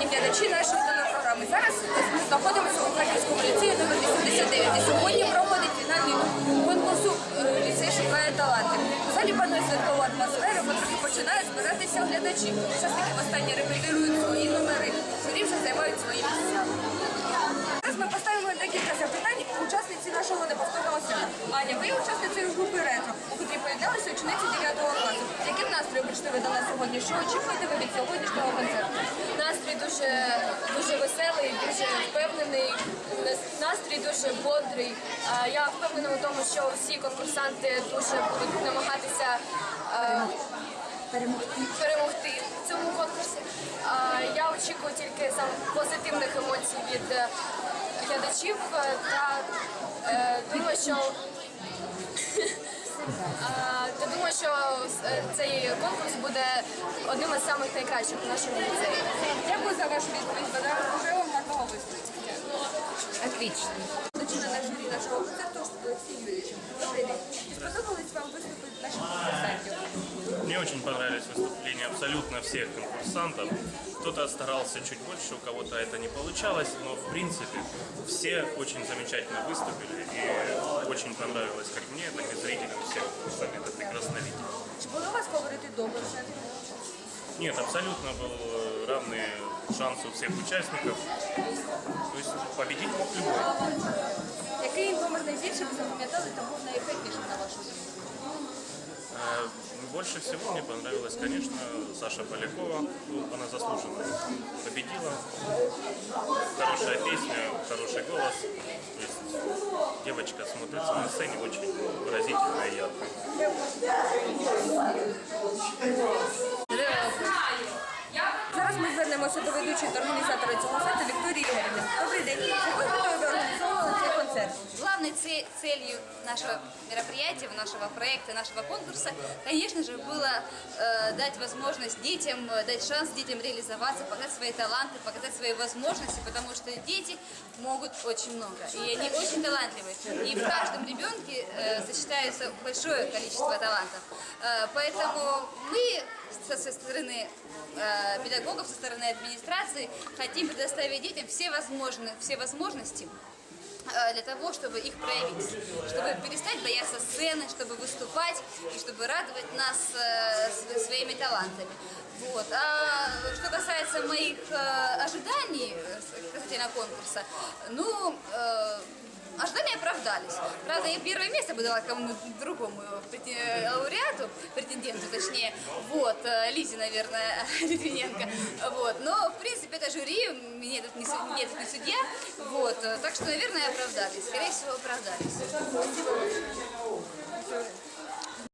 шановні глядачі нашої телепрограми. Зараз ми знаходимося у Харківському ліцеї номер 89. І сьогодні проходить фінальний конкурсу е, ліцей шукає таланти. У залі панує святкова атмосфера, потрохи починають збиратися глядачі. Учасники востаннє репетирують свої номери, журі вже займають свої місця. Зараз ми поставимо декілька запитань учасниці нашого неповторного свята. Аня, ви учасницею групи ретро, у котрій поєдналися учениці 9 ви до нас сьогодні? Що очікуєте ви від сьогоднішнього концерту? Настрій дуже дуже веселий, дуже впевнений. Настрій дуже бодрий. Я впевнена у тому, що всі конкурсанти дуже будуть намагатися а, перемогти в цьому конкурсі. Я очікую тільки сам позитивних емоцій від е, глядачів е, та е, думаю, що думаю, що е, цей конкурс буде одним із самих найкращих в нашому ліцеї. Дякую за вашу відповідь. Бажаю вам гарного виступу. Отлично. Дочина на журі нашого концерту Олексій Юрійович. Добрий день. Чи сподобались вам виступи? Мне очень понравились выступления абсолютно всех конкурсантов. Кто-то старался чуть больше, у кого-то это не получалось, но в принципе все очень замечательно выступили. И очень понравилось как мне, так и зрителям всех сами это прекрасно видели. Чи були у вас фаворити до концерту? Нет, абсолютно был э, равный шанс у всех участников. То есть победить мог любой. Який номер найбільше ви запам'ятали та був найефектнішим Больше всего мне понравилась, конечно, Саша Полякова. Она заслуженно победила. Хорошая песня, хороший голос. То есть девочка смотрится на сцене очень выразительно и ярко. Зараз ми звернемося до ведучої та організатора цього фесту Вікторії Ігорівни. Добрий день. Целью нашего мероприятия, нашего проекта, нашего конкурса, конечно же, было э, дать возможность детям, э, дать шанс детям реализоваться, показать свои таланты, показать свои возможности, потому что дети могут очень много, и они очень талантливые. И в каждом ребенке э, сочетается большое количество талантов. Э, поэтому мы со, со стороны э, педагогов, со стороны администрации хотим предоставить детям все, возможные, все возможности для того, чтобы их проявить, чтобы перестать бояться сцены, чтобы выступать и чтобы радовать нас э, св- своими талантами. Вот. А что касается моих э, ожиданий э, с- касательно конкурса, ну, э, А Ожидания оправдались. Правда, я первое место бы дала кому-то другому лауреату, претенденту, точнее, вот, э, Лизе, наверное, Литвиненко, вот, но, в принципе, это жюри, мне тут не, не судья, вот, э, так что, наверное, оправдались, скорее всего, оправдались.